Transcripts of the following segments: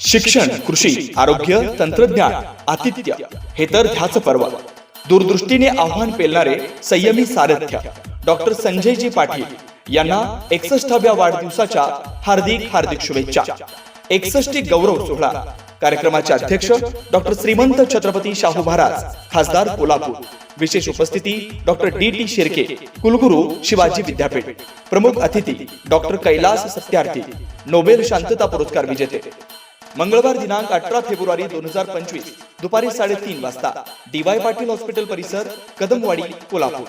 शिक्षण कृषी आरोग्य तंत्रज्ञान आतिथ्य हे तर ध्याच पर्व. दूरदृष्टीने आव्हान पेलणारे संयमी सारथ्य. डॉक्टर संजयजी पाटील यांना एकसष्टाव्या वाढदिवसाच्या हार्दिक हार्दिक शुभेच्छा. एकसष्टी गौरव सोहळा. कार्यक्रमाचे अध्यक्ष डॉक्टर श्रीमंत छत्रपती शाहू महाराज खासदार कोल्हापूर. विशेष उपस्थिती डॉक्टर डी टी शिर्के कुलगुरू शिवाजी विद्यापीठ. प्रमुख अतिथी डॉक्टर कैलास सत्यार्थी नोबेल शांतता पुरस्कार विजेते. मंगळवार दिनांक अठरा फेब्रुवारी दोन हजार पंचवीस दुपारी साडेतीन वाजता डीवाय पाटील हॉस्पिटल परिसर कदमवाडी कोल्हापूर.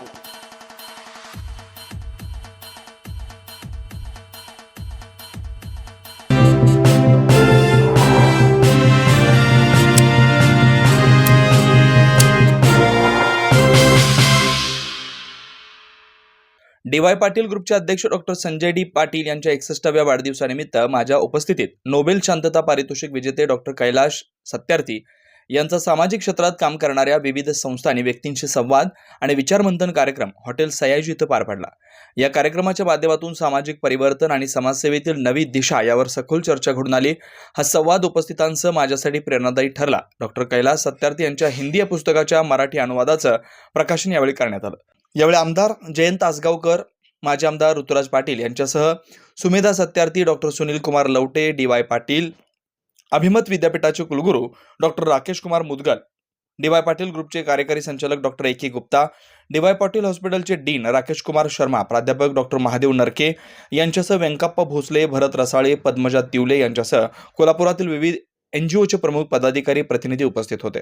डी वाय पाटील ग्रुपचे अध्यक्ष डॉक्टर संजय डी पाटील यांच्या एकसष्टाव्या वाढदिवसानिमित्त माझ्या उपस्थितीत नोबेल शांतता पारितोषिक विजेते डॉक्टर कैलाश सत्यार्थी यांचा सामाजिक क्षेत्रात काम करणाऱ्या विविध संस्था आणि व्यक्तींशी संवाद आणि विचारमंथन कार्यक्रम हॉटेल सयाजी इथं पार पडला. या कार्यक्रमाच्या माध्यमातून सामाजिक परिवर्तन आणि समाजसेवेतील नवी दिशा यावर सखोल चर्चा घडून आली. हा संवाद उपस्थितांसह माझ्यासाठी प्रेरणादायी ठरला. डॉक्टर कैलास सत्यार्थी यांच्या हिंदी या पुस्तकाच्या मराठी अनुवादाचं प्रकाशन यावेळी करण्यात आलं. यावेळी आमदार जयंत आसगावकर माजी आमदार ऋतुराज पाटील यांच्यासह Sumedha Satyarthi doctor Sunil Kumar Lavate D Y Patil अभिमत विद्यापीठाचे कुलगुरू doctor Rakesh Kumar Mudgal D Y Patil ग्रुपचे कार्यकारी संचालक doctor A K Gupta D Y Patil हॉस्पिटलचे डीन राकेश कुमार शर्मा प्राध्यापक डॉक्टर महादेव नरके यांच्यासह व्यंकप्पा भोसले भरत रसाळे पद्मजा तिवले यांच्यासह कोल्हापुरातील विविध एन जी ओचे प्रमुख पदाधिकारी प्रतिनिधी उपस्थित होते.